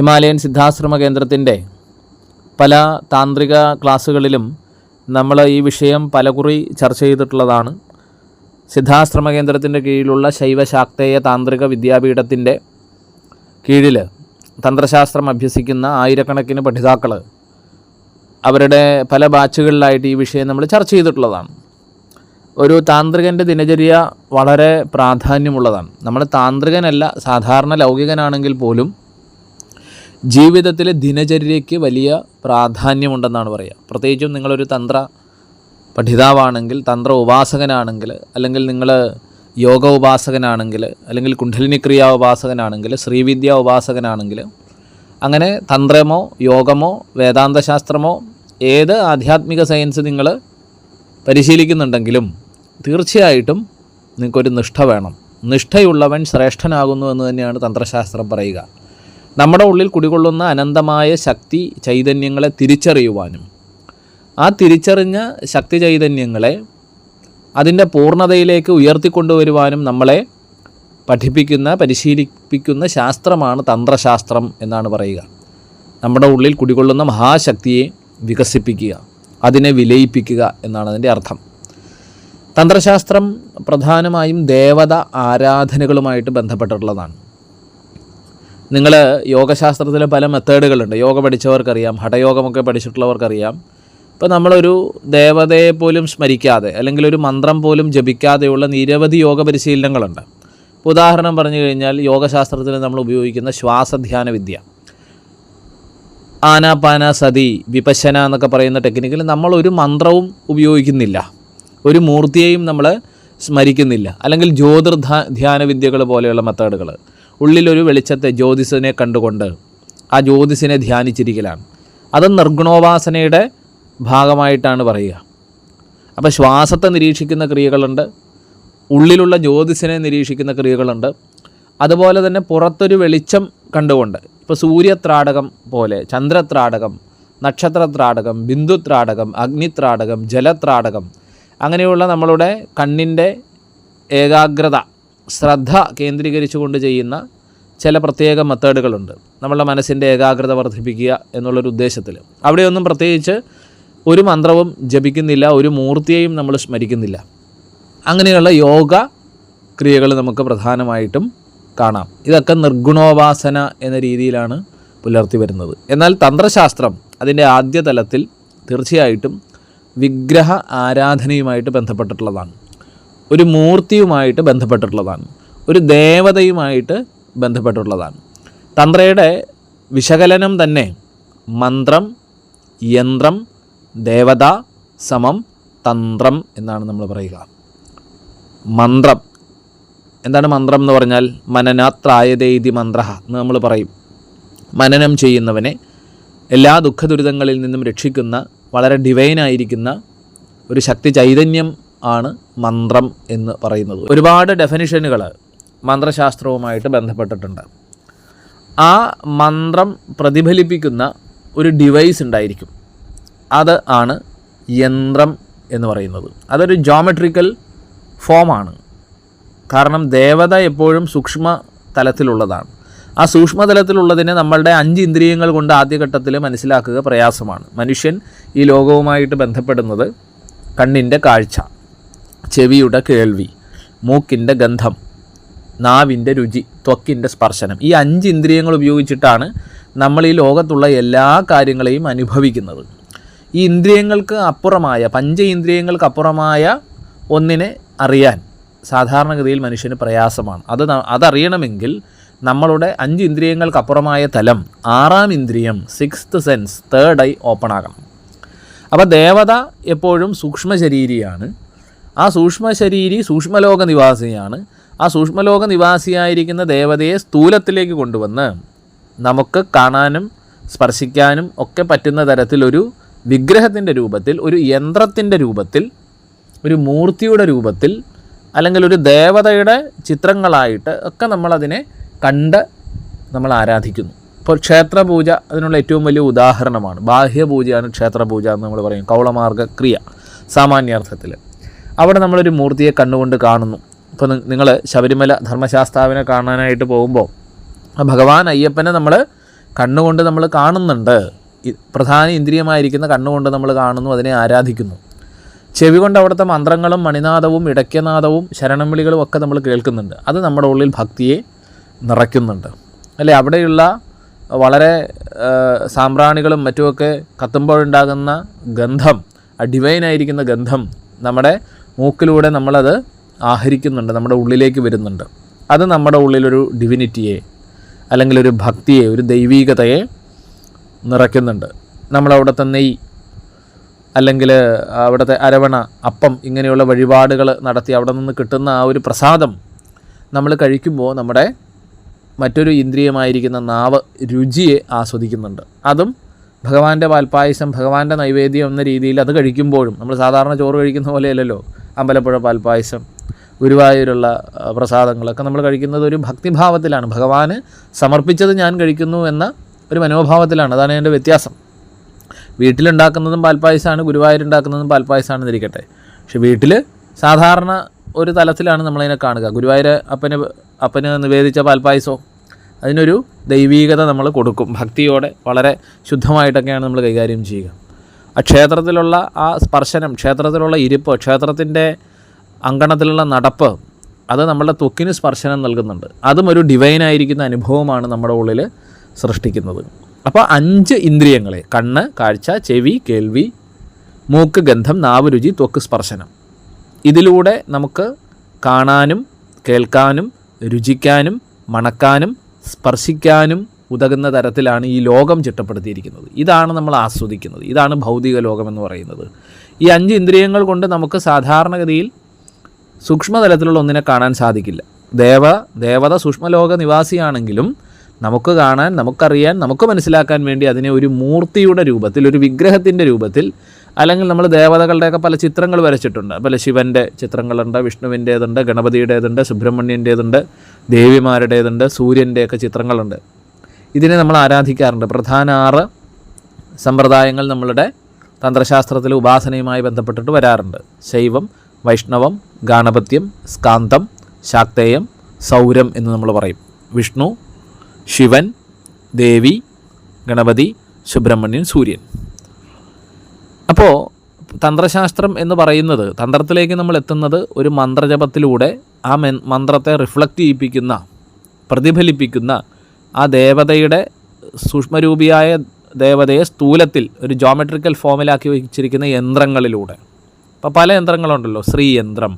Himalayan സിദ്ധാശ്രമ കേന്ദ്രത്തിന്റെ പല താന്ത്രിക ക്ലാസ്സുകളിലും നമ്മൾ ഈ വിഷയം പലകുറി ചർച്ച ചെയ്തിട്ടുള്ളതാണ്. സിദ്ധാശ്രമ കേന്ദ്രത്തിന്റെ കീഴിലുള്ള ശൈവശാക്തേയ താന്ത്രിക വിദ്യാപീഠത്തിന്റെ കീഴിൽ തന്ത്രശാസ്ത്രം അഭ്യസിക്കുന്ന ആയിരക്കണക്കിന് പഠിതാക്കൾ അവരുടെ പല ബാച്ചുകളിലായിട്ട് ഈ വിഷയം നമ്മൾ ചർച്ച ചെയ്തിട്ടുള്ളതാണ്. ഒരു താന്ത്രികന്റെ ദിനചര്യ വളരെ പ്രാധാന്യമുള്ളതാണ്. നമ്മൾ താന്ത്രികനല്ല സാധാരണ ലൗകികനാണെങ്കിൽ പോലും ജീവിതത്തിലെ ദിനചര്യയ്ക്ക് വലിയ പ്രാധാന്യമുണ്ടെന്നാണ് പറയുക. പ്രത്യേകിച്ചും നിങ്ങളൊരു തന്ത്ര പഠിതാവാണെങ്കിൽ തന്ത്ര ഉപാസകനാണെങ്കിൽ അല്ലെങ്കിൽ നിങ്ങൾ യോഗ ഉപാസകനാണെങ്കിൽ അല്ലെങ്കിൽ കുണ്ഡലിനി ക്രിയാ ഉപാസകനാണെങ്കിൽ ശ്രീവിദ്യ ഉപാസകനാണെങ്കിൽ അങ്ങനെ തന്ത്രമോ യോഗമോ വേദാന്തശാസ്ത്രമോ ഏത് ആധ്യാത്മിക സയൻസ് നിങ്ങൾ പരിശീലിക്കുന്നുണ്ടെങ്കിലും തീർച്ചയായിട്ടും നിങ്ങൾക്കൊരു നിഷ്ഠ വേണം. നിഷ്ഠയുള്ളവൻ ശ്രേഷ്ഠനാകുന്നു എന്ന് തന്നെയാണ് തന്ത്രശാസ്ത്രം പറയുക. നമ്മുടെ ഉള്ളിൽ കുടികൊള്ളുന്ന അനന്തമായ ശക്തി ചൈതന്യങ്ങളെ തിരിച്ചറിയുവാനും ആ തിരിച്ചറിഞ്ഞ ശക്തി ചൈതന്യങ്ങളെ അതിന്റെ പൂർണതയിലേക്ക് ഉയർത്തിക്കൊണ്ടുവരുവാനും നമ്മളെ പഠിപ്പിക്കുന്ന പരിശീലിപ്പിക്കുന്ന ശാസ്ത്രമാണ് തന്ത്രശാസ്ത്രം എന്നാണ് പറയുക. നമ്മുടെ ഉള്ളിൽ കുടികൊള്ളുന്ന മഹാശക്തിയെ വികസിപ്പിക്കുക അതിനെ വിലയിപ്പിക്കുക എന്നാണ് അതിന്റെ അർത്ഥം. തന്ത്രശാസ്ത്രം പ്രധാനമായും ദേവത ആരാധനകളുമായിട്ട് ബന്ധപ്പെട്ടിട്ടുള്ളതാണ്. നിങ്ങൾ യോഗശാസ്ത്രത്തിലെ പല മെത്തേഡുകളുണ്ട്. യോഗ പഠിച്ചവർക്കറിയാം ഹഠയോഗമൊക്കെ പഠിച്ചിട്ടുള്ളവർക്കറിയാം. ഇപ്പോൾ നമ്മളൊരു ദേവതയെ പോലും സ്മരിക്കാതെ അല്ലെങ്കിൽ ഒരു മന്ത്രം പോലും ജപിക്കാതെയുള്ള നിരവധി യോഗ പരിശീലനങ്ങളുണ്ട് ഉദാഹരണം പറഞ്ഞു കഴിഞ്ഞാൽ യോഗശാസ്ത്രത്തിന് നമ്മൾ ഉപയോഗിക്കുന്ന ശ്വാസധ്യാന വിദ്യ. ആനാപാന സതി വിപശന എന്നൊക്കെ പറയുന്ന ടെക്നിക്കിൽ നമ്മൾ ഒരു മന്ത്രവും ഉപയോഗിക്കുന്നില്ല. ഒരു മൂർത്തിയെയും നമ്മൾ സ്മരിക്കുന്നില്ല. അല്ലെങ്കിൽ ജ്യോതിർ ധ്യാന വിദ്യകൾ പോലെയുള്ള മെത്തേഡുകൾ ഉള്ളിലൊരു വെളിച്ചത്തെ ജ്യോതിസിനെ കണ്ടുകൊണ്ട് ആ ജ്യോതിസിനെ ധ്യാനിച്ചിരിക്കലാണ്. അത് നിർഗുണോപാസനയുടെ ഭാഗമായിട്ടാണ് പറയുക. അപ്പോൾ ശ്വാസത്തെ നിരീക്ഷിക്കുന്ന ക്രിയകളുണ്ട് ഉള്ളിലുള്ള ജ്യോതിസിനെ നിരീക്ഷിക്കുന്ന ക്രിയകളുണ്ട് അതുപോലെ തന്നെ പുറത്തൊരു വെളിച്ചം കണ്ടുകൊണ്ട് ഇപ്പോൾ സൂര്യത്രാടകം പോലെ ചന്ദ്രത്രാടകം നക്ഷത്രത്രാടകം ബിന്ദുത്രാടകം അഗ്നിത്രാടകം ജലത്രാടകം അങ്ങനെയുള്ള നമ്മളുടെ കണ്ണിന്റെ ഏകാഗ്രത ശ്രദ്ധ കേന്ദ്രീകരിച്ചുകൊണ്ട് ചെയ്യുന്ന ചില പ്രത്യേക മെത്തേഡുകളുണ്ട്. നമ്മളുടെ മനസ്സിന്റെ ഏകാഗ്രത വർദ്ധിപ്പിക്കുക എന്നുള്ളൊരു ഉദ്ദേശത്തിൽ. അവിടെയൊന്നും പ്രത്യേകിച്ച് ഒരു മന്ത്രവും ജപിക്കുന്നില്ല ഒരു മൂർത്തിയെയും നമ്മൾ സ്മരിക്കുന്നില്ല. അങ്ങനെയുള്ള യോഗ ക്രിയകൾ നമുക്ക് പ്രധാനമായിട്ടും കാണാം. ഇതൊക്കെ നിർഗുണോപാസന എന്ന രീതിയിലാണ് പുലർത്തി വരുന്നത്. എന്നാൽ തന്ത്രശാസ്ത്രം അതിന്റെ ആദ്യ തലത്തിൽ തീർച്ചയായിട്ടും വിഗ്രഹ ആരാധനയുമായിട്ട് ബന്ധപ്പെട്ടിട്ടുള്ളതാണ്. ഒരു മൂർത്തിയുമായിട്ട് ബന്ധപ്പെട്ടിട്ടുള്ളതാണ്. ഒരു ദേവതയുമായിട്ട് ബന്ധപ്പെട്ടിട്ടുള്ളതാണ് തന്ത്രയുടെ വിശകലനം തന്നെ മന്ത്രം യന്ത്രം ദേവത സമം തന്ത്രം എന്നാണ് നമ്മൾ പറയുക. മന്ത്രം. എന്താണ് മന്ത്രം എന്ന് പറഞ്ഞാൽ മനനാത്രായതേതി മന്ത്ര എന്ന് നമ്മൾ പറയും. മനനം ചെയ്യുന്നവനെ എല്ലാ ദുഃഖ ദുരിതങ്ങളിൽ നിന്നും രക്ഷിക്കുന്ന വളരെ ഡിവൈനായിരിക്കുന്ന ഒരു ശക്തി ചൈതന്യം ആണ് മന്ത്രം എന്ന് പറയുന്നത്. ഒരുപാട് ഡെഫിനിഷനുകൾ മന്ത്രശാസ്ത്രവുമായിട്ട് ബന്ധപ്പെട്ടിട്ടുണ്ട്. ആ മന്ത്രം പ്രതിഫലിപ്പിക്കുന്ന ഒരു ഡിവൈസ് ഉണ്ടായിരിക്കും. അത് ആണ് യന്ത്രം എന്ന് പറയുന്നത്. അതൊരു ജോമെട്രിക്കൽ ഫോമാണ് കാരണം ദേവത എപ്പോഴും സൂക്ഷ്മ തലത്തിലുള്ളതാണ്. ആ സൂക്ഷ്മതലത്തിലുള്ളതിനെ നമ്മളുടെ അഞ്ച് ഇന്ദ്രിയങ്ങൾ കൊണ്ട് ആദ്യഘട്ടത്തിൽ മനസ്സിലാക്കുക പ്രയാസമാണ്. മനുഷ്യൻ ഈ ലോകവുമായിട്ട് ബന്ധപ്പെടുന്നത് കണ്ണിന്റെ കാഴ്ച ചെവിയുടെ കേൾവി മൂക്കിന്റെ ഗന്ധം നാവിന്റെ രുചി ത്വക്കിന്റെ സ്പർശനം. ഈ അഞ്ച് ഇന്ദ്രിയങ്ങൾ ഉപയോഗിച്ചിട്ടാണ് നമ്മൾ ഈ ലോകത്തുള്ള എല്ലാ കാര്യങ്ങളെയും അനുഭവിക്കുന്നത്. ഈ ഇന്ദ്രിയങ്ങൾക്ക് അപ്പുറമായ പഞ്ച ഇന്ദ്രിയങ്ങൾക്ക് അപ്പുറമായ ഒന്നിനെ അറിയാൻ സാധാരണഗതിയിൽ മനുഷ്യന് പ്രയാസമാണ്. അത് അതറിയണമെങ്കിൽ നമ്മളുടെ അഞ്ച് ഇന്ദ്രിയങ്ങൾക്ക് അപ്പുറമായ തലം ആറാം ഇന്ദ്രിയം sixth sense third eye open ആകണം. അപ്പോൾ ദേവത എപ്പോഴും സൂക്ഷ്മശരീരിയാണ്. ആ സൂക്ഷ്മശരീരി സൂക്ഷ്മലോക നിവാസിയാണ്. ആ സൂക്ഷ്മലോക നിവാസിയായിരിക്കുന്ന ദേവതയെ സ്ഥൂലത്തിലേക്ക് കൊണ്ടുവന്ന് നമുക്ക് കാണാനും സ്പർശിക്കാനും ഒക്കെ പറ്റുന്ന തരത്തിലൊരു വിഗ്രഹത്തിന്റെ രൂപത്തിൽ ഒരു യന്ത്രത്തിന്റെ രൂപത്തിൽ ഒരു മൂർത്തിയുടെ രൂപത്തിൽ അല്ലെങ്കിൽ ഒരു ദേവതയുടെ ചിത്രങ്ങളായിട്ട് ഒക്കെ നമ്മളതിനെ കണ്ട് നമ്മൾ ആരാധിക്കുന്നു. ഇപ്പോൾ ക്ഷേത്രപൂജ അതിനുള്ള ഏറ്റവും വലിയ ഉദാഹരണമാണ്. ബാഹ്യപൂജയാണ് ക്ഷേത്രപൂജ എന്ന് നമ്മൾ പറയും. കൗളമാർഗ ക്രിയ സാമാന്യാർത്ഥത്തിൽ. അവിടെ നമ്മളൊരു മൂർത്തിയെ കണ്ണുകൊണ്ട് കാണുന്നു. ഇപ്പോൾ നിങ്ങൾ ശബരിമല ധർമ്മശാസ്താവിനെ കാണാനായിട്ട് പോകുമ്പോൾ ഭഗവാൻ അയ്യപ്പനെ നമ്മൾ കണ്ണുകൊണ്ട് നമ്മൾ കാണുന്നുണ്ട്. പ്രധാന ഇന്ദ്രിയമായിരിക്കുന്ന കണ്ണുകൊണ്ട് നമ്മൾ കാണുന്നു അതിനെ ആരാധിക്കുന്നു. ചെവി കൊണ്ട് അവിടുത്തെ മന്ത്രങ്ങളും മണിനാദവും ഇടയ്ക്കനാദവും ശരണം വിളികളും ഒക്കെ നമ്മൾ കേൾക്കുന്നുണ്ട്. അത് നമ്മുടെ ഉള്ളിൽ ഭക്തിയെ നിറയ്ക്കുന്നുണ്ട്. അല്ലേ? അവിടെയുള്ള വളരെ സാമ്പ്രാണികളും മറ്റുമൊക്കെ കത്തുമ്പോഴുണ്ടാകുന്ന ഗന്ധം ആ ഡിവൈനായിരിക്കുന്ന ഗന്ധം നമ്മുടെ മൂക്കിലൂടെ നമ്മളത് ആഹരിക്കുന്നുണ്ട് നമ്മുടെ ഉള്ളിലേക്ക് വരുന്നുണ്ട്. അത് നമ്മുടെ ഉള്ളിലൊരു ഡിവിനിറ്റിയെ അല്ലെങ്കിൽ ഒരു ഭക്തിയെ ഒരു ദൈവീകതയെ നിറയ്ക്കുന്നുണ്ട്. നമ്മളവിടുത്തെ നെയ് അല്ലെങ്കിൽ അവിടുത്തെ അരവണ അപ്പം ഇങ്ങനെയുള്ള വഴിപാടുകൾ നടത്തി അവിടെ നിന്ന് കിട്ടുന്ന ആ ഒരു പ്രസാദം നമ്മൾ കഴിക്കുമ്പോൾ നമ്മുടെ മറ്റൊരു ഇന്ദ്രിയമായിരിക്കുന്ന നാവ് രുചിയെ ആസ്വദിക്കുന്നുണ്ട്. അതും ഭഗവാന്റെ പാൽപ്പായസം ഭഗവാന്റെ നൈവേദ്യം എന്ന രീതിയിൽ അത് കഴിക്കുമ്പോഴും നമ്മൾ സാധാരണ ചോറ് കഴിക്കുന്ന പോലെയല്ലല്ലോ അമ്പലപ്പുഴ പാൽപ്പായസം ഗുരുവായൂരുള്ള പ്രസാദങ്ങളൊക്കെ നമ്മൾ കഴിക്കുന്നത് ഒരു ഭക്തിഭാവത്തിലാണ്. ഭഗവാന് സമർപ്പിച്ചത് ഞാൻ കഴിക്കുന്നു എന്ന ഒരു മനോഭാവത്തിലാണ്. അതാണ് എന്റെ വ്യത്യാസം. വീട്ടിലുണ്ടാക്കുന്നതും പാൽപ്പായസമാണ് ഗുരുവായൂരുണ്ടാക്കുന്നതും പാൽപ്പായസമാണെന്നിരിക്കട്ടെ പക്ഷെ വീട്ടിൽ സാധാരണ ഒരു തലത്തിലാണ് നമ്മളതിനെ കാണുക. ഗുരുവായൂർ അപ്പന് അപ്പന് നിവേദിച്ച പാൽപ്പായസോ അതിനൊരു ദൈവീകത നമ്മൾ കൊടുക്കും. ഭക്തിയോടെ വളരെ ശുദ്ധമായിട്ടൊക്കെയാണ് നമ്മൾ കൈകാര്യം ചെയ്യുക. ആ ക്ഷേത്രത്തിലുള്ള ആ സ്പർശനം ക്ഷേത്രത്തിലുള്ള ഇരിപ്പ് ക്ഷേത്രത്തിന്റെ അങ്കണത്തിലുള്ള നടപ്പ് അത് നമ്മളുടെ ത്വക്കിന് സ്പർശനം നൽകുന്നുണ്ട്. അതും ഒരു ഡിവൈനായിരിക്കുന്ന അനുഭവമാണ് നമ്മുടെ ഉള്ളിൽ സൃഷ്ടിക്കുന്നത്. അപ്പോൾ അഞ്ച് ഇന്ദ്രിയങ്ങളെ കണ്ണ് കാഴ്ച ചെവി കേൾവി മൂക്ക് ഗന്ധം നാവ് രുചി ത്വക്ക് സ്പർശനം. ഇതിലൂടെ നമുക്ക് കാണാനും കേൾക്കാനും രുചിക്കാനും മണക്കാനും സ്പർശിക്കാനും ഉതകുന്ന തരത്തിലാണ് ഈ ലോകം ചിട്ടപ്പെടുത്തിയിരിക്കുന്നത്. ഇതാണ് നമ്മൾ ആസ്വദിക്കുന്നത്. ഇതാണ് ഭൗതിക ലോകം എന്ന് പറയുന്നത്. ഈ അഞ്ച് ഇന്ദ്രിയങ്ങൾ കൊണ്ട് നമുക്ക് സാധാരണഗതിയിൽ സൂക്ഷ്മതലത്തിലുള്ള ഒന്നിനെ കാണാൻ സാധിക്കില്ല. ദേവ ദേവത സൂക്ഷ്മലോക നിവാസിയാണെങ്കിലും നമുക്ക് കാണാൻ നമുക്കറിയാൻ നമുക്ക് മനസ്സിലാക്കാൻ വേണ്ടി അതിനെ ഒരു മൂർത്തിയുടെ രൂപത്തിൽ ഒരു വിഗ്രഹത്തിന്റെ രൂപത്തിൽ അല്ലെങ്കിൽ നമ്മൾ ദേവതകളുടെയൊക്കെ പല ചിത്രങ്ങൾ വരച്ചിട്ടുണ്ട്. പല ശിവന്റെ ചിത്രങ്ങളുണ്ട് വിഷ്ണുവിന്റേതുണ്ട് ഗണപതിയുടേതുണ്ട് സുബ്രഹ്മണ്യന്റേതുണ്ട് ദേവിമാരുടേതുണ്ട് സൂര്യന്റെയൊക്കെ ചിത്രങ്ങളുണ്ട്. ഇതിനെ നമ്മൾ ആരാധിക്കാറുണ്ട്. പ്രധാന ആറ് സമ്പ്രദായങ്ങൾ നമ്മളുടെ തന്ത്രശാസ്ത്രത്തിലെ ഉപാസനയുമായി ബന്ധപ്പെട്ടിട്ട് വരാറുണ്ട്. ശൈവം വൈഷ്ണവം ഗാണപത്യം സ്കാന്തം ശാക്തേയം സൗരം എന്ന് നമ്മൾ പറയും. വിഷ്ണു ശിവൻ ദേവി ഗണപതി സുബ്രഹ്മണ്യൻ സൂര്യൻ. അപ്പോൾ തന്ത്രശാസ്ത്രം എന്ന് പറയുന്നത് തന്ത്രത്തിലേക്ക് നമ്മൾ എത്തുന്നത് ഒരു മന്ത്രജപത്തിലൂടെ ആ മെ മന്ത്രത്തെ റിഫ്ലക്റ്റ് ചെയ്യിപ്പിക്കുന്ന പ്രതിഫലിപ്പിക്കുന്ന ആ ദേവതയുടെ സൂക്ഷ്മരൂപിയായ ദേവതയെ സ്ഥൂലത്തിൽ ഒരു ജോമെട്രിക്കൽ ഫോമിലാക്കി വെച്ചിരിക്കുന്ന യന്ത്രങ്ങളിലൂടെ. അപ്പോൾ പല യന്ത്രങ്ങളുണ്ടല്ലോ. ശ്രീയന്ത്രം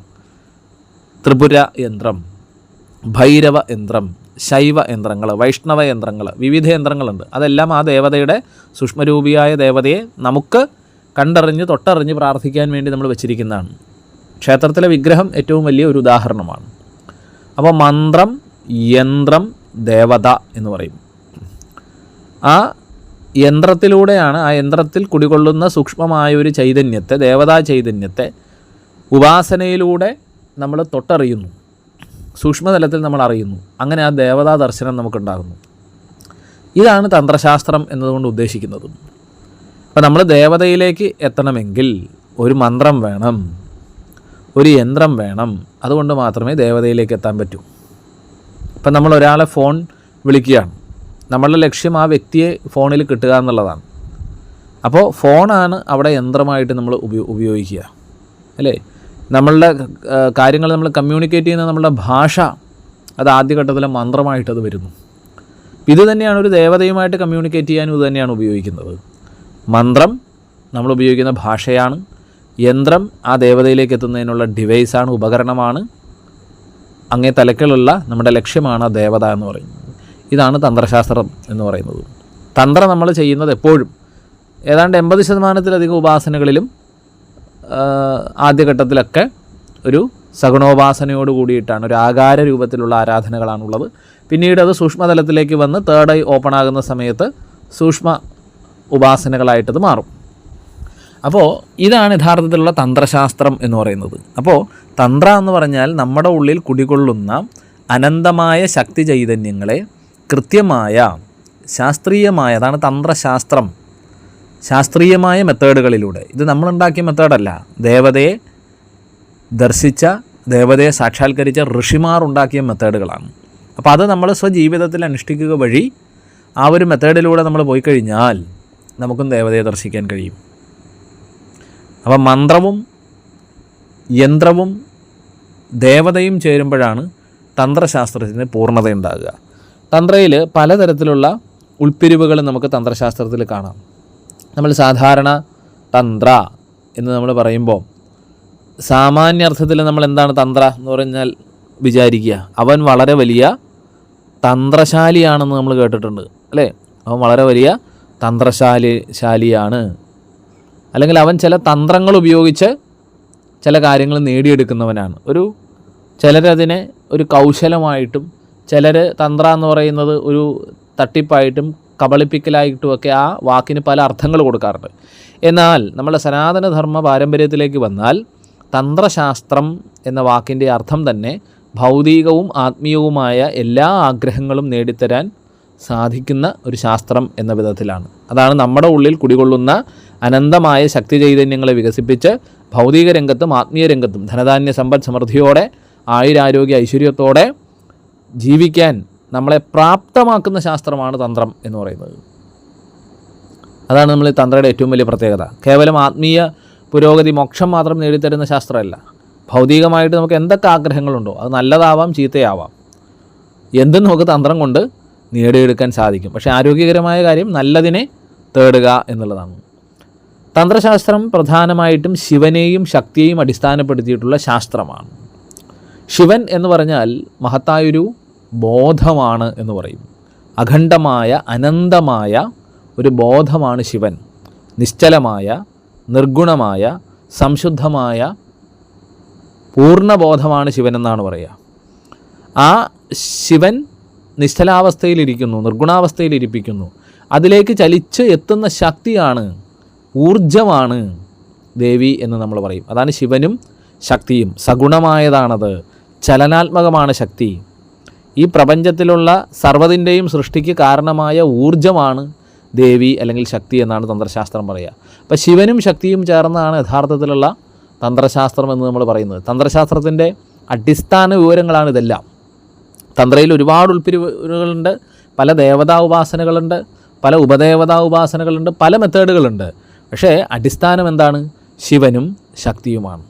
ത്രിപുര യന്ത്രം ഭൈരവ യന്ത്രം ശൈവ യന്ത്രങ്ങൾ വൈഷ്ണവ യന്ത്രങ്ങൾ വിവിധ യന്ത്രങ്ങളുണ്ട്. അതെല്ലാം ആ ദേവതയുടെ സൂക്ഷ്മരൂപിയായ ദേവതയെ നമുക്ക് കണ്ടറിഞ്ഞ് തൊട്ടറിഞ്ഞ് പ്രാർത്ഥിക്കാൻ വേണ്ടി നമ്മൾ വെച്ചിരിക്കുന്നതാണ്. ക്ഷേത്രത്തിലെ വിഗ്രഹം ഏറ്റവും വലിയ ഒരു ഉദാഹരണമാണ്. അപ്പോൾ മന്ത്രം യന്ത്രം ദേവത എന്ന് പറയും. ആ യന്ത്രത്തിലൂടെയാണ് ആ യന്ത്രത്തിൽ കുടികൊള്ളുന്ന സൂക്ഷ്മമായ ഒരു ചൈതന്യത്തെ ദേവതാ ചൈതന്യത്തെ ഉപാസനയിലൂടെ നമ്മൾ തൊട്ടറിയുന്നു. സൂക്ഷ്മതലത്തിൽ നമ്മൾ അറിയുന്നു. അങ്ങനെ ആ ദേവതാ ദർശനം നമുക്കുണ്ടാകുന്നു. ഇതാണ് തന്ത്രശാസ്ത്രം എന്നതുകൊണ്ട് ഉദ്ദേശിക്കുന്നത്. അപ്പോൾ നമ്മൾ ദേവതയിലേക്ക് എത്തണമെങ്കിൽ ഒരു മന്ത്രം വേണം ഒരു യന്ത്രം വേണം. അതുകൊണ്ട് മാത്രമേ ദേവതയിലേക്ക് എത്താൻ പറ്റൂ. ഇപ്പം നമ്മൾ ഒരാളെ ഫോൺ വിളിക്കുകയാണ്. നമ്മളുടെ ലക്ഷ്യം ആ വ്യക്തിയെ ഫോണിൽ കിട്ടുക എന്നുള്ളതാണ്. അപ്പോൾ ഫോണാണ് അവിടെ യന്ത്രമായിട്ട് നമ്മൾ ഉപയോ ഉപയോഗിക്കുക. അല്ലേ? നമ്മളുടെ കാര്യങ്ങൾ നമ്മൾ കമ്മ്യൂണിക്കേറ്റ് ചെയ്യുന്ന നമ്മളുടെ ഭാഷ അത് ആദ്യഘട്ടത്തിലെ മന്ത്രമായിട്ടത് വരുന്നു. ഇത് തന്നെയാണ് ഒരു ദേവതയുമായിട്ട് കമ്മ്യൂണിക്കേറ്റ് ചെയ്യാനും ഇത് തന്നെയാണ് ഉപയോഗിക്കുന്നത്. മന്ത്രം നമ്മൾ ഉപയോഗിക്കുന്ന ഭാഷയാണ്. യന്ത്രം ആ ദേവതയിലേക്ക് എത്തുന്നതിനുള്ള ഡിവൈസാണ് ഉപകരണമാണ്. അങ്ങേ തലക്കിലുള്ള നമ്മുടെ ലക്ഷ്യമാണ് ആ ദേവത എന്ന് പറയുന്നത്. ഇതാണ് തന്ത്രശാസ്ത്രം എന്ന് പറയുന്നത്. തന്ത്രം നമ്മൾ ചെയ്യുന്നത് എപ്പോഴും. ഏതാണ്ട് എൺപത് ശതമാനത്തിലധികം ഉപാസനകളിലും ആദ്യഘട്ടത്തിലൊക്കെ ഒരു സഗുണോപാസനയോട് കൂടിയിട്ടാണ് ഒരു ആകാര രൂപത്തിലുള്ള ആരാധനകളാണുള്ളത്. പിന്നീട് അത് സൂക്ഷ്മതലത്തിലേക്ക് വന്ന് തേർഡ് ഐ ഓപ്പൺ ആകുന്ന സമയത്ത് സൂക്ഷ്മ ഉപാസനകളായിട്ടത് മാറും. അപ്പോൾ ഇതാണ് യഥാർത്ഥത്തിലുള്ള തന്ത്രശാസ്ത്രം എന്ന് പറയുന്നത്. അപ്പോൾ തന്ത്ര എന്ന് പറഞ്ഞാൽ നമ്മുടെ ഉള്ളിൽ കുടികൊള്ളുന്ന അനന്തമായ ശക്തി ചൈതന്യങ്ങളെ കൃത്യമായ ശാസ്ത്രീയമായ അതാണ് തന്ത്രശാസ്ത്രം. ശാസ്ത്രീയമായ മെത്തേഡുകളിലൂടെ. ഇത് നമ്മളുണ്ടാക്കിയ മെത്തേഡല്ല. ദേവതയെ ദർശിച്ച ദേവതയെ സാക്ഷാത്കരിച്ച ഋഷിമാർ ഉണ്ടാക്കിയ മെത്തേഡുകളാണ്. അപ്പോൾ അത് നമ്മൾ സ്വജീവിതത്തിൽ അനുഷ്ഠിക്കുക വഴി ആ ഒരു മെത്തേഡിലൂടെ നമ്മൾ പോയി കഴിഞ്ഞാൽ നമുക്കും ദേവതയെ ദർശിക്കാൻ കഴിയും. അപ്പം മന്ത്രവും യന്ത്രവും ദേവതയും ചേരുമ്പോഴാണ് തന്ത്രശാസ്ത്രത്തിന് പൂർണതയുണ്ടാകുക. തന്ത്രയിൽ പലതരത്തിലുള്ള ഉൾപ്പിരിവുകൾ നമുക്ക് തന്ത്രശാസ്ത്രത്തിൽ കാണാം. നമ്മൾ സാധാരണ തന്ത്ര എന്ന് നമ്മൾ പറയുമ്പോൾ സാമാന്യർത്ഥത്തിൽ നമ്മൾ എന്താണ് തന്ത്ര എന്ന് പറഞ്ഞാൽ വിചാരിക്കുക. അവൻ വളരെ വലിയ തന്ത്രശാലിയാണെന്ന് നമ്മൾ കേട്ടിട്ടുണ്ട് അല്ലേ? അവൻ വളരെ വലിയ തന്ത്രശാലി ശാലിയാണ്. അല്ലെങ്കിൽ അവൻ ചില തന്ത്രങ്ങൾ ഉപയോഗിച്ച് ചില കാര്യങ്ങൾ നേടിയെടുക്കുന്നവനാണ്. ഒരു ചിലരതിനെ ഒരു കൗശലമായിട്ടും ചിലർ തന്ത്ര എന്ന് പറയുന്നത് ഒരു തട്ടിപ്പായിട്ടും കബളിപ്പിക്കലായിട്ടുമൊക്കെ ആ വാക്കിന് പല അർത്ഥങ്ങൾ കൊടുക്കാറുണ്ട്. എന്നാൽ നമ്മുടെ സനാതനധർമ്മ പാരമ്പര്യത്തിലേക്ക് വന്നാൽ തന്ത്രശാസ്ത്രം എന്ന വാക്കിന്റെ അർത്ഥം തന്നെ ഭൗതികവും ആത്മീയവുമായ എല്ലാ ആഗ്രഹങ്ങളും നേടിത്തരാൻ സാധിക്കുന്ന ഒരു ശാസ്ത്രം എന്ന വിധത്തിലാണ്. അതാണ് നമ്മുടെ ഉള്ളിൽ കുടികൊള്ളുന്ന അനന്തമായ ശക്തി ചൈതന്യങ്ങളെ വികസിപ്പിച്ച് ഭൗതിക രംഗത്തും ആത്മീയ രംഗത്തും ധനധാന്യ സമ്പദ് സമൃദ്ധിയോടെ ആയുരാരോഗ്യ ഐശ്വര്യത്തോടെ ജീവിക്കാൻ നമ്മളെ പ്രാപ്തമാക്കുന്ന ശാസ്ത്രമാണ് തന്ത്രം എന്ന് പറയുന്നത്. അതാണ് നമ്മൾ തന്ത്രയുടെ ഏറ്റവും വലിയ പ്രത്യേകത. കേവലം ആത്മീയ പുരോഗതി മോക്ഷം മാത്രം നേടിത്തരുന്ന ശാസ്ത്രമല്ല. ഭൗതികമായിട്ട് നമുക്ക് എന്തൊക്കെ ആഗ്രഹങ്ങളുണ്ടോ അത് നല്ലതാവാം ചീത്തയാവാം. എന്തും നമുക്ക് തന്ത്രം കൊണ്ട് നേടിയെടുക്കാൻ സാധിക്കും. പക്ഷേ ആരോഗ്യകരമായ കാര്യം നല്ലതിനെ തേടുക എന്നുള്ളതാണ്. തന്ത്രശാസ്ത്രം പ്രധാനമായിട്ടും ശിവനെയും ശക്തിയെയും അടിസ്ഥാനപ്പെടുത്തിയിട്ടുള്ള ശാസ്ത്രമാണ്. ശിവൻ എന്ന് പറഞ്ഞാൽ മഹത്തായൊരു ബോധമാണ് എന്ന് പറയും. അഖണ്ഡമായ അനന്തമായ ഒരു ബോധമാണ് ശിവൻ. നിശ്ചലമായ നിർഗുണമായ സംശുദ്ധമായ പൂർണബോധമാണ് ശിവൻ എന്നാണ് പറയുക. ആ ശിവൻ നിശ്ചലാവസ്ഥയിലിരിക്കുന്നു നിർഗുണാവസ്ഥയിലിരിപ്പിക്കുന്നു. അതിലേക്ക് ചലിച്ച് എത്തുന്ന ശക്തിയാണ് ഊർജമാണ് ദേവി എന്ന് നമ്മൾ പറയും. അതാണ് ശിവനും ശക്തിയും. സഗുണമായതാണത്. ചലനാത്മകമാണ് ശക്തി. ഈ പ്രപഞ്ചത്തിലുള്ള സർവതിന്റെയും സൃഷ്ടിക്ക് കാരണമായ ഊർജമാണ് ദേവി അല്ലെങ്കിൽ ശക്തി എന്നാണ് തന്ത്രശാസ്ത്രം പറയുക. അപ്പോൾ ശിവനും ശക്തിയും ചേർന്നാണ് യഥാർത്ഥത്തിലുള്ള തന്ത്രശാസ്ത്രം എന്ന് നമ്മൾ പറയുന്നത്. തന്ത്രശാസ്ത്രത്തിന്റെ അടിസ്ഥാന വിവരങ്ങളാണ് ഇതെല്ലാം. തന്ത്രയിൽ ഒരുപാട് ഉൾപ്പിരിവുകളുണ്ട് പല ദേവതാ ഉപാസനകളുണ്ട് പല ഉപദേവതാ ഉപാസനകളുണ്ട് പല മെത്തേഡുകളുണ്ട്. പക്ഷേ അടിസ്ഥാനം എന്താണ്? ശിവനും ശക്തിയുമാണ്.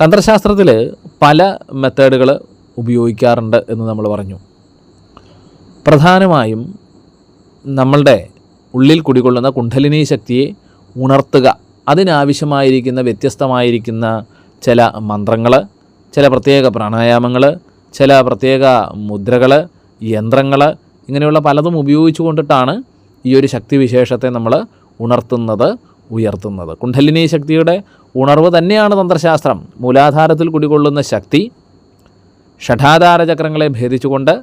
തന്ത്രശാസ്ത്രത്തിൽ പല മെത്തേഡുകൾ ഉപയോഗിക്കാറുണ്ട് എന്ന് നമ്മൾ പറഞ്ഞു. പ്രധാനമായും നമ്മളുടെ ഉള്ളിൽ കുടികൊള്ളുന്ന കുണ്ഠലിനി ശക്തിയെ ഉണർത്തുക അതിനാവശ്യമായിരിക്കുന്ന വ്യത്യസ്തമായിരിക്കുന്ന ചില മന്ത്രങ്ങൾ ചില പ്രത്യേക പ്രാണായാമങ്ങൾ ചില പ്രത്യേക മുദ്രകൾ യന്ത്രങ്ങൾ ഇങ്ങനെയുള്ള പലതും ഉപയോഗിച്ചു കൊണ്ടിട്ടാണ് ഈ ഒരു ശക്തിവിശേഷത്തെ നമ്മൾ ഉണർത്തുന്നത് ഉയർത്തുന്നത്. കുണ്ഠലിനി ശക്തിയുടെ ഉണർവ് തന്നെയാണ് തന്ത്രശാസ്ത്രം. മൂലാധാരത്തിൽ കുടികൊള്ളുന്ന ശക്തി ഷഠാധാര ചക്രങ്ങളെ ഭേദിച്ചുകൊണ്ട്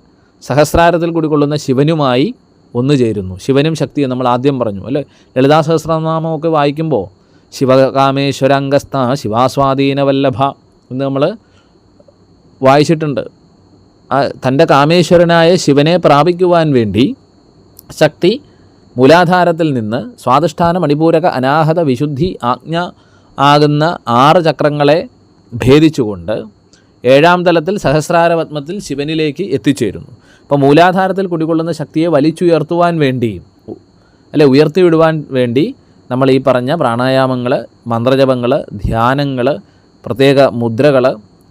സഹസ്രാരത്തിൽ കുടികൊള്ളുന്ന ശിവനുമായി ഒന്നു ചേരുന്നു ശിവനും ശക്തിയും നമ്മൾ ആദ്യം പറഞ്ഞു അല്ലേ? ലളിതാ സഹസ്രനാമമൊക്കെ വായിക്കുമ്പോൾ ശിവകാമേശ്വരംഗസ്ഥ ശിവാസ്വാധീന വല്ലഭ എന്ന് നമ്മൾ വായിച്ചിട്ടുണ്ട്. തന്റെ കാമേശ്വരനായ ശിവനെ പ്രാപിക്കുവാൻ വേണ്ടി ശക്തി മൂലാധാരത്തിൽ നിന്ന് സ്വാധിഷ്ഠാന മണിപൂരക അനാഹത വിശുദ്ധി ആജ്ഞ ആകുന്ന ആറ് ചക്രങ്ങളെ ഭേദിച്ചുകൊണ്ട് ഏഴാം തലത്തിൽ സഹസ്രാരപത്മത്തിൽ ശിവനിലേക്ക് എത്തിച്ചേരുന്നു. അപ്പോൾ മൂലാധാരത്തിൽ കുടികൊള്ളുന്ന ശക്തിയെ വലിച്ചുയർത്തുവാൻ വേണ്ടി അല്ലെ ഉയർത്തിവിടുവാൻ വേണ്ടി നമ്മൾ ഈ പറഞ്ഞ പ്രാണായാമങ്ങൾ മന്ത്രജപങ്ങൾ ധ്യാനങ്ങൾ പ്രത്യേക മുദ്രകൾ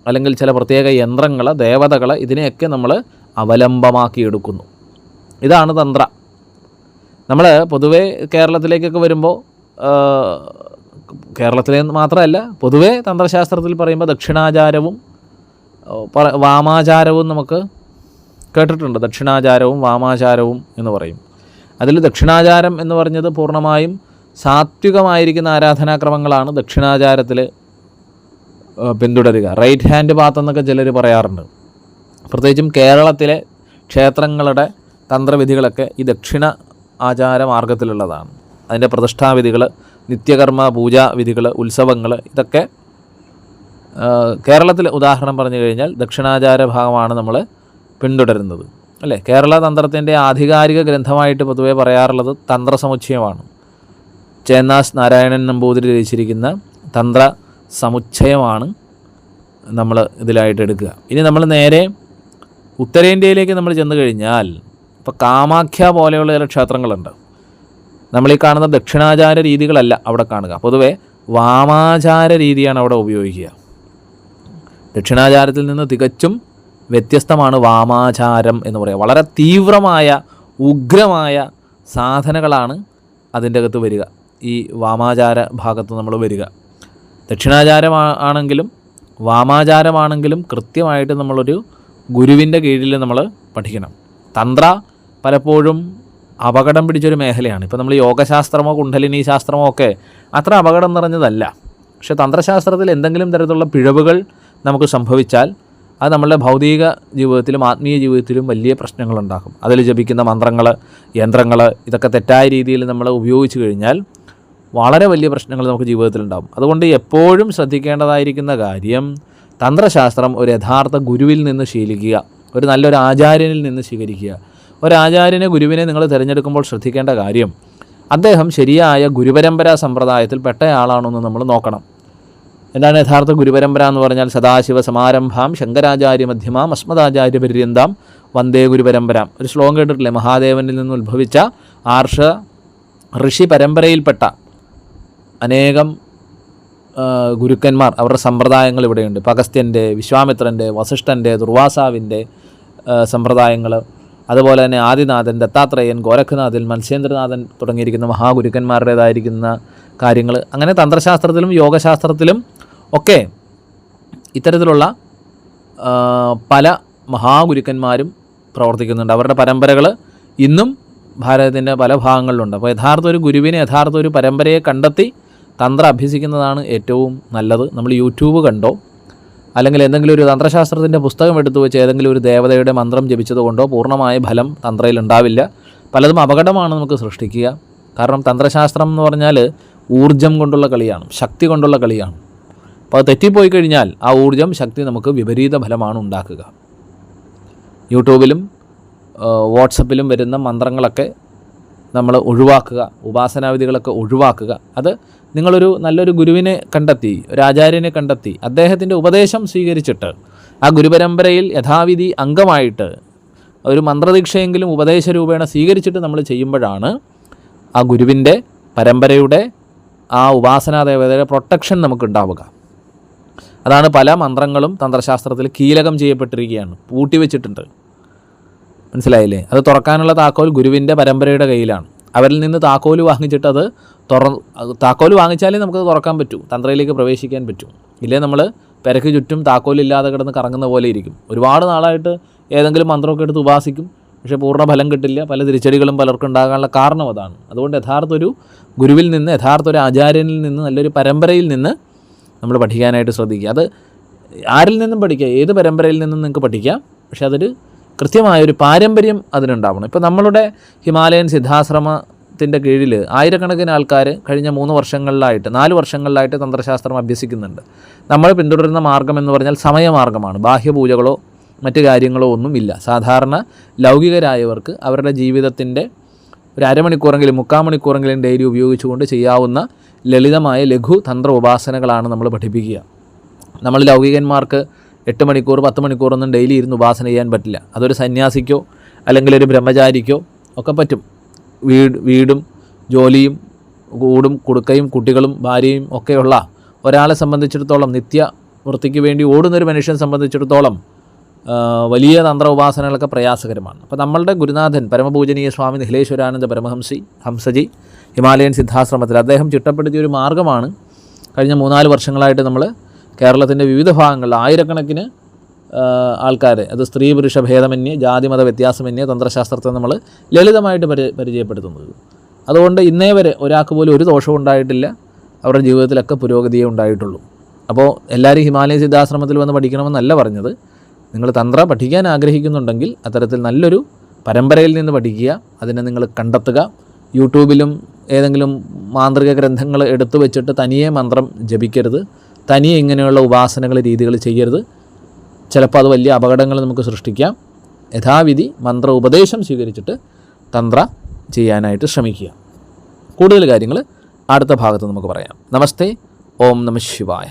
അല്ലെങ്കിൽ ചില പ്രത്യേക യന്ത്രങ്ങൾ ദേവതകൾ ഇതിനെയൊക്കെ നമ്മൾ അവലംബമാക്കിയെടുക്കുന്നു. ഇതാണ് തന്ത്ര. നമ്മൾ പൊതുവേ കേരളത്തിലേക്കൊക്കെ വരുമ്പോൾ കേരളത്തിലെ മാത്രമല്ല പൊതുവേ തന്ത്രശാസ്ത്രത്തിൽ പറയുമ്പോൾ ദക്ഷിണാചാരവും വാമാചാരവും നമുക്ക് കേട്ടിട്ടുണ്ട്. ദക്ഷിണാചാരവും വാമാചാരവും എന്ന് പറയും. അതിൽ ദക്ഷിണാചാരം എന്ന് പറഞ്ഞത് പൂർണമായും സാത്വികമായിരിക്കുന്ന ആരാധനാക്രമങ്ങളാണ് ദക്ഷിണാചാരത്തിൽ പിന്തുടരുക. റൈറ്റ് ഹാൻഡ് പാത്ത് എന്നൊക്കെ ചിലർ പറയാറുണ്ട്. പ്രത്യേകിച്ചും കേരളത്തിലെ ക്ഷേത്രങ്ങളുടെ തന്ത്രവിധികളൊക്കെ ഈ ദക്ഷിണ ആചാര മാർഗത്തിലുള്ളതാണ്. അതിന്റെ പ്രതിഷ്ഠാവിധികൾ നിത്യകർമ്മ പൂജാവിധികൾ ഉത്സവങ്ങൾ ഇതൊക്കെ കേരളത്തിൽ ഉദാഹരണം പറഞ്ഞു കഴിഞ്ഞാൽ ദക്ഷിണാചാര ഭാഗമാണ് നമ്മൾ പിന്തുടരുന്നത്. അല്ലേ? കേരള തന്ത്രത്തിന്റെ ആധികാരിക ഗ്രന്ഥമായിട്ട് പൊതുവെ പറയാറുള്ളത് തന്ത്രസമുച്ചയമാണ്. ചേന്നാസ് നാരായണൻ നമ്പൂതിരി രചിച്ചിരിക്കുന്ന തന്ത്ര സമുച്ചയമാണ് നമ്മൾ ഇതിലായിട്ട് എടുക്കുക. ഇനി നമ്മൾ നേരെ ഉത്തരേന്ത്യയിലേക്ക് നമ്മൾ ചെന്ന് കഴിഞ്ഞാൽ ഇപ്പോൾ കാമാഖ്യ പോലെയുള്ള ചില ക്ഷേത്രങ്ങളുണ്ട്. നമ്മൾ ഈ കാണുന്ന ദക്ഷിണാചാര രീതികളല്ല അവിടെ കാണുക. പൊതുവേ വാമാചാര രീതിയാണ് അവിടെ ഉപയോഗിക്കുക. ദക്ഷിണാചാരത്തിൽ നിന്ന് തികച്ചും വ്യത്യസ്തമാണ് വാമാചാരം എന്ന് പറയുക വളരെ തീവ്രമായ ഉഗ്രമായ സാധനകളാണ് അതിന്റെ അകത്ത് വരിക. ഈ വാമാചാര ഭാഗത്ത് നമ്മൾ വരിക. ദക്ഷിണാചാരമാണെങ്കിലും വാമാചാരമാണെങ്കിലും കൃത്യമായിട്ട് നമ്മളൊരു ഗുരുവിന്റെ കീഴിൽ നമ്മൾ പഠിക്കണം. തന്ത്ര പലപ്പോഴും അപകടം പിടിച്ചൊരു മേഖലയാണ്. ഇപ്പോൾ നമ്മൾ യോഗശാസ്ത്രമോ കുണ്ഡലിനി ശാസ്ത്രമോ ഒക്കെ അത്ര അപകടം നിറഞ്ഞതല്ല. പക്ഷേ തന്ത്രശാസ്ത്രത്തിൽ എന്തെങ്കിലും തരത്തിലുള്ള പിഴവുകൾ നമുക്ക് സംഭവിച്ചാൽ അത് നമ്മളുടെ ഭൗതിക ജീവിതത്തിലും ആത്മീയ ജീവിതത്തിലും വലിയ പ്രശ്നങ്ങളുണ്ടാക്കും. അതിൽ ജപിക്കുന്ന മന്ത്രങ്ങൾ യന്ത്രങ്ങൾ ഇതൊക്കെ തെറ്റായ രീതിയിൽ നമ്മൾ ഉപയോഗിച്ച് കഴിഞ്ഞാൽ വളരെ വലിയ പ്രശ്നങ്ങൾ നമുക്ക് ജീവിതത്തിലുണ്ടാകും. അതുകൊണ്ട് എപ്പോഴും ശ്രദ്ധിക്കേണ്ടതായിരിക്കുന്ന കാര്യം തന്ത്രശാസ്ത്രം ഒരു യഥാർത്ഥ ഗുരുവിൽ നിന്ന് ശീലിക്കുക ഒരു നല്ലൊരു ആചാര്യനിൽ നിന്ന് സ്വീകരിക്കുക. ഒരാചാര്യനെ ഗുരുവിനെ നിങ്ങൾ തിരഞ്ഞെടുക്കുമ്പോൾ ശ്രദ്ധിക്കേണ്ട കാര്യം അദ്ദേഹം ശരിയായ ഗുരുപരമ്പരാ സമ്പ്രദായത്തിൽ പെട്ടയാളാണോ എന്ന് നമ്മൾ നോക്കണം. എന്താണ് യഥാർത്ഥ ഗുരുപരമ്പര എന്ന് പറഞ്ഞാൽ സദാശിവ സമാരംഭാം ശങ്കരാചാര്യ മധ്യമാം അസ്മദാചാര്യ പര്യന്താം വന്ദേ ഗുരുപരമ്പരാം. ഒരു ശ്ലോകം കേട്ടിട്ടില്ലേ? മഹാദേവനിൽ നിന്ന് ഉത്ഭവിച്ച ആർഷ ഋഷി പരമ്പരയിൽപ്പെട്ട അനേകം ഗുരുക്കന്മാർ അവരുടെ സമ്പ്രദായങ്ങൾ ഇവിടെയുണ്ട്. പകസ്ത്യന്റെ വിശ്വാമിത്രന്റെ വസിഷ്ഠന്റെ ദുർവാസാവിന്റെ സമ്പ്രദായങ്ങൾ. അതുപോലെ തന്നെ ആദിനാഥൻ ദത്താത്രേയൻ ഗോരഖനാഥൻ മത്സ്യേന്ദ്രനാഥൻ തുടങ്ങിയിരിക്കുന്ന മഹാഗുരുക്കന്മാരുടേതായിരിക്കുന്ന കാര്യങ്ങൾ. അങ്ങനെ തന്ത്രശാസ്ത്രത്തിലും യോഗശാസ്ത്രത്തിലും ഒക്കെ ഇത്തരത്തിലുള്ള പല മഹാഗുരുക്കന്മാരും പ്രവർത്തിക്കുന്നുണ്ട്. അവരുടെ പരമ്പരകൾ ഇന്നും ഭാരതത്തിന്റെ പല ഭാഗങ്ങളിലുണ്ട്. അപ്പോൾ യഥാർത്ഥ ഒരു ഗുരുവിനെ യഥാർത്ഥ ഒരു പരമ്പരയെ കണ്ടെത്തി തന്ത്രം അഭ്യസിക്കുന്നതാണ് ഏറ്റവും നല്ലത്. നമ്മൾ യൂട്യൂബ് കണ്ടോ? അല്ലെങ്കിൽ എന്തെങ്കിലും ഒരു തന്ത്രശാസ്ത്രത്തിന്റെ പുസ്തകം എടുത്തു വെച്ച് ഏതെങ്കിലും ഒരു ദേവതയുടെ മന്ത്രം ജപിച്ചത് കൊണ്ടോ പൂർണമായ ഫലം തന്ത്രയിൽ ഉണ്ടാവില്ല. പലതും അപകടമാണ് നമുക്ക് സൃഷ്ടിക്കുക. കാരണം തന്ത്രശാസ്ത്രം എന്ന് പറഞ്ഞാൽ ഊർജം കൊണ്ടുള്ള കളിയാണ് ശക്തി കൊണ്ടുള്ള കളിയാണ്. അപ്പോൾ അത് തെറ്റിപ്പോയി കഴിഞ്ഞാൽ ആ ഊർജം ശക്തി നമുക്ക് വിപരീത ഫലമാണ് ഉണ്ടാക്കുക. യൂട്യൂബിലും വാട്സപ്പിലും വരുന്ന മന്ത്രങ്ങളൊക്കെ നമ്മൾ ഒഴിവാക്കുക ഉപാസനാവിധികളൊക്കെ ഒഴിവാക്കുക. അത് നിങ്ങളൊരു നല്ലൊരു ഗുരുവിനെ കണ്ടെത്തി ഒരു ആചാര്യനെ കണ്ടെത്തി അദ്ദേഹത്തിന്റെ ഉപദേശം സ്വീകരിച്ചിട്ട് ആ ഗുരുപരമ്പരയിൽ യഥാവിധി അംഗമായിട്ട് ഒരു മന്ത്രദീക്ഷയെങ്കിലും ഉപദേശ രൂപേണ സ്വീകരിച്ചിട്ട് നമ്മൾ ചെയ്യുമ്പോഴാണ് ആ ഗുരുവിന്റെ പരമ്പരയുടെ ആ ഉപാസനാ ദേവതയുടെ പ്രൊട്ടക്ഷൻ നമുക്ക് ഉണ്ടാവുക. അതാണ് പല മന്ത്രങ്ങളും തന്ത്രശാസ്ത്രത്തിൽ കീലകം ചെയ്യപ്പെട്ടിരിക്കുകയാണ്. പൂട്ടിവെച്ചിട്ടുണ്ട് മനസ്സിലായില്ലേ? അത് തുറക്കാനുള്ള താക്കോൽ ഗുരുവിന്റെ പരമ്പരയുടെ കയ്യിലാണ്. അവരിൽ നിന്ന് താക്കോൽ വാങ്ങിച്ചിട്ട് അത് തുറ താക്കോൽ വാങ്ങിച്ചാലേ നമുക്കത് തുറക്കാൻ പറ്റൂ. തന്ത്രയിലേക്ക് പ്രവേശിക്കാൻ പറ്റൂ. ഇല്ലേ നമ്മൾ പെരക്ക് ചുറ്റും താക്കോലില്ലാതെ കിടന്ന് കറങ്ങുന്ന പോലെ ഇരിക്കും. ഒരുപാട് നാളായിട്ട് ഏതെങ്കിലും മന്ത്രമൊക്കെ എടുത്ത് ഉപാസിക്കും. പക്ഷേ പൂർണ ഫലം കിട്ടില്ല. പല തിരിച്ചടികളും പലർക്കും ഉണ്ടാകാനുള്ള കാരണം അതാണ്. അതുകൊണ്ട് യഥാർത്ഥ ഒരു ഗുരുവിൽ നിന്ന് യഥാർത്ഥ ഒരു ആചാര്യനിൽ നിന്ന് നല്ലൊരു പരമ്പരയിൽ നിന്ന് നമ്മൾ പഠിക്കാനായിട്ട് ശ്രദ്ധിക്കുക. അത് ആരിൽ നിന്നും പഠിക്കുക ഏത് പരമ്പരയിൽ നിന്നും നിങ്ങൾക്ക് പഠിക്കാം പക്ഷേ അതൊരു കൃത്യമായൊരു പാരമ്പര്യം അതിനുണ്ടാവണം. ഇപ്പോൾ നമ്മളുടെ ഹിമാലയൻ സിദ്ധാശ്രമത്തിന്റെ കീഴിൽ ആയിരക്കണക്കിന് ആൾക്കാർ കഴിഞ്ഞ മൂന്ന് വർഷങ്ങളിലായിട്ട് നാല് വർഷങ്ങളിലായിട്ട് തന്ത്രശാസ്ത്രം അഭ്യസിക്കുന്നുണ്ട്. നമ്മൾ പിന്തുടരുന്ന മാർഗം എന്ന് പറഞ്ഞാൽ സമയമാർഗമാണ് ബാഹ്യപൂജകളോ മറ്റ് കാര്യങ്ങളോ ഒന്നുമില്ല സാധാരണ ലൗകികരായവർക്ക് അവരുടെ ജീവിതത്തിന്റെ ഒരു അരമണിക്കൂറെങ്കിലും മുക്കാൽ മണിക്കൂറെങ്കിലും ഡെയിലി ഉപയോഗിച്ചുകൊണ്ട് ചെയ്യാവുന്ന ലളിതമായ ലഘു തന്ത്ര ഉപാസനകളാണ് നമ്മൾ പഠിപ്പിക്കുക. നമ്മൾ ലൗകികന്മാർക്ക് എട്ട് മണിക്കൂർ പത്ത് മണിക്കൂറൊന്നും ഡെയിലി ഇരുന്ന് ഉപാസന ചെയ്യാൻ പറ്റില്ല. അതൊരു സന്യാസിക്കോ അല്ലെങ്കിൽ ഒരു ബ്രഹ്മചാരിക്കോ ഒക്കെ പറ്റും. വീട് വീടും ജോലിയും കൂടും കുടുക്കയും കുട്ടികളും ഭാര്യയും ഒക്കെയുള്ള ഒരാളെ സംബന്ധിച്ചിടത്തോളം നിത്യ വൃത്തിക്ക് വേണ്ടി ഓടുന്നൊരു മനുഷ്യനെ സംബന്ധിച്ചിടത്തോളം വലിയ തന്ത്ര ഉപാസനകളൊക്കെ പ്രയാസകരമാണ്. അപ്പോൾ നമ്മളുടെ ഗുരുനാഥൻ പരമപൂജനീയ സ്വാമി നിഹിലേശ്വരാനന്ദ പരമഹംസി ഹംസജി ഹിമാലയൻ സിദ്ധാശ്രമത്തിൽ അദ്ദേഹം ചിട്ടപ്പെടുത്തിയ ഒരു മാർഗമാണ് കഴിഞ്ഞ മൂന്നാൽ വർഷങ്ങളായിട്ട് നമ്മൾ കേരളത്തിന്റെ വിവിധ ഭാഗങ്ങളിൽ ആയിരക്കണക്കിന് ആൾക്കാരെ അത് സ്ത്രീ പുരുഷ ഭേദമന്യേ ജാതിമത വ്യത്യാസമന്യേ തന്ത്രശാസ്ത്രത്തെ നമ്മൾ ലളിതമായിട്ട് പരി പരിചയപ്പെടുത്തുന്നത്. അതുകൊണ്ട് ഇന്നേ വരെ ഒരാൾക്ക് പോലും ഒരു ദോഷവും ഉണ്ടായിട്ടില്ല. അവരുടെ ജീവിതത്തിലൊക്കെ പുരോഗതിയേ ഉണ്ടായിട്ടുള്ളൂ. അപ്പോൾ എല്ലാവരും ഹിമാലയ സിദ്ധാശ്രമത്തിൽ വന്ന് പഠിക്കണമെന്നല്ല പറഞ്ഞത്. നിങ്ങൾ തന്ത്ര പഠിക്കാൻ ആഗ്രഹിക്കുന്നുണ്ടെങ്കിൽ അത്തരത്തിൽ നല്ലൊരു പരമ്പരയിൽ നിന്ന് പഠിക്കുക അതിനെ നിങ്ങൾ കണ്ടെത്തുക. യൂട്യൂബിലും ഏതെങ്കിലും മാന്ത്രിക ഗ്രന്ഥങ്ങൾ എടുത്തു വെച്ചിട്ട് തനിയെ മന്ത്രം ജപിക്കരുത്. തനിയെ ഇങ്ങനെയുള്ള ഉപാസനകൾ രീതികൾ ചെയ്യരുത്. ചിലപ്പോൾ അത് വലിയ അപകടങ്ങൾ നമുക്ക് സൃഷ്ടിക്കാം. യഥാവിധി മന്ത്ര ഉപദേശം സ്വീകരിച്ചിട്ട് തന്ത്ര ചെയ്യാനായിട്ട് ശ്രമിക്കുക. കൂടുതൽ കാര്യങ്ങൾ അടുത്ത ഭാഗത്ത് നമുക്ക് പറയാം. നമസ്തേ ഓം നമ ശിവായ.